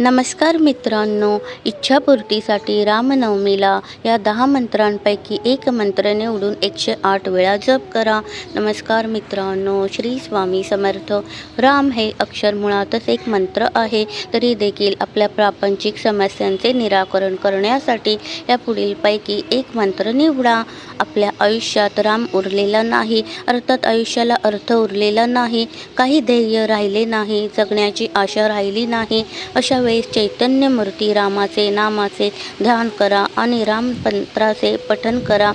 नमस्कार मित्रांनो इच्छापूर्तीसाठी रामनवमीला या दहा मंत्रांपैकी एक मंत्र निवडून एकशे आठ वेळा जप करा. नमस्कार मित्रांनो श्री स्वामी समर्थ. राम हे अक्षर मुळातच एक मंत्र आहे. तरी देखील आपल्या प्रापंचिक समस्यांचे निराकरण करण्यासाठी या पुढीलपैकी एक मंत्र निवडा. आपल्या आयुष्यात राम उरलेला नाही अर्थात आयुष्याला अर्थ उरलेला नाही काही ध्येय राहिले नाही जगण्याची आशा राहिली नाही अशा वेळेस चैतन्य मूर्ती रामाचे नामाचे ध्यान करा आणि रामपंत्राचे पठन करा.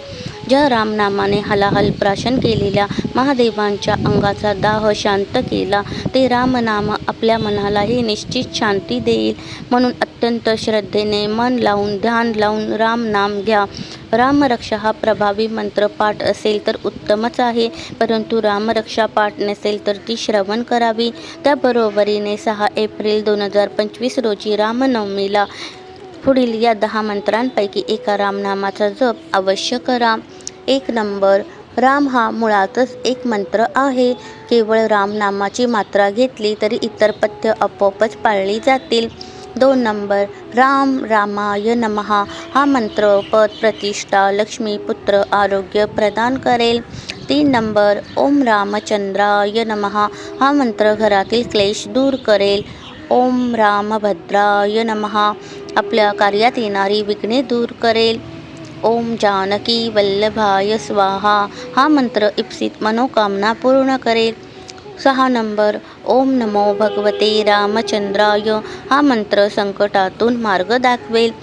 ज्या रामनामाने हलाहल प्राशन केलेल्या महादेवांच्या अंगाचा दाह शांत केला. ते रामनाम आपल्या मनालाही निश्चित शांती देईल म्हणून अत्यंत श्रद्धेने मन लावून ध्यान लावून रामनाम घ्या. रामरक्षा हा प्रभावी मंत्र पाठ असेल तर उत्तमच आहे परंतु रामरक्षा पाठ नसेल तर ती श्रवण करावी. त्याबरोबरीने सहा एप्रिल दोन हजार पंचवीस रोजी रामनवमीला पुढील या दहा मंत्रांपैकी एका रामनामाचा जप अवश्य करा. एक नंबर. राम हा मुळातच एक मंत्र आहे. केवळ रामनामाची मात्रा घेतली तरी इतर पथ्य आपोआपच पाळली जातील. दोन नंबर. राम रामाय नमहा हा मंत्र पद प्रतिष्ठा लक्ष्मी पुत्र आरोग्य प्रदान करेल. तीन नंबर. ओम रामचंद्राय नमहा हा मंत्र घरातील क्लेश दूर करेल. ओम रामभद्राय नमहा आपल्या कार्यात येणारी विघ्ने दूर करेल. ओम जानकी वल्लभाय स्वाहा. हा मंत्र इप्सित मनोकामना पूर्ण करेल. सहा नंबर ओम नमो भगवते रामचंद्राय. हा मंत्र संकटातून मार्ग दाखवेल.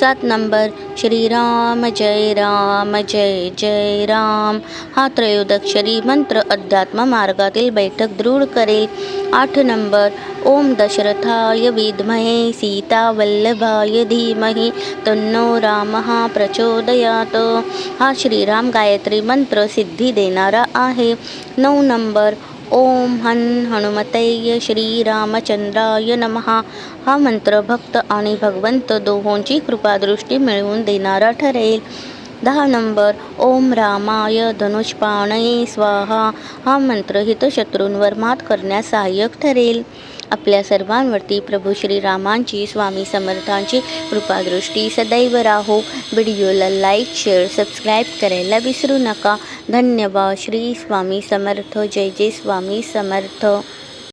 सात नंबर श्रीराम जय राम जय जय राम. हा त्रयोदक्षरी मंत्र अध्यात्म मार्गातील बैठक दृढ करेल. आठ नंबर ओम दशरथाय विद्महे सीतावल्लभाय धीमहि तन्नो रामः प्रचोदयात. हा श्रीराम गायत्री मंत्र सिद्धी देणारा आहे. नऊ नंबर ओम हन हनुमतय श्रीरामचंद्राय नमहा हा मंत्र भक्त आणि भगवंत दोहोंची कृपादृष्टी मिळवून देणारा ठरेल. दहा नंबर ओम रामाय धनुष्पाणये स्वाहा. हा मंत्र हितशत्रूंवर मात करण्यास सहाय्यक ठरेल. आपल्या सर्वांवरती प्रभू श्रीरामांची स्वामी समर्थांची कृपादृष्टी सदैव राहो. व्हिडिओला लाईक शेअर सबस्क्राईब करायला विसरू नका. धन्यवाद. श्री स्वामी समर्थ. जय जय स्वामी समर्थ.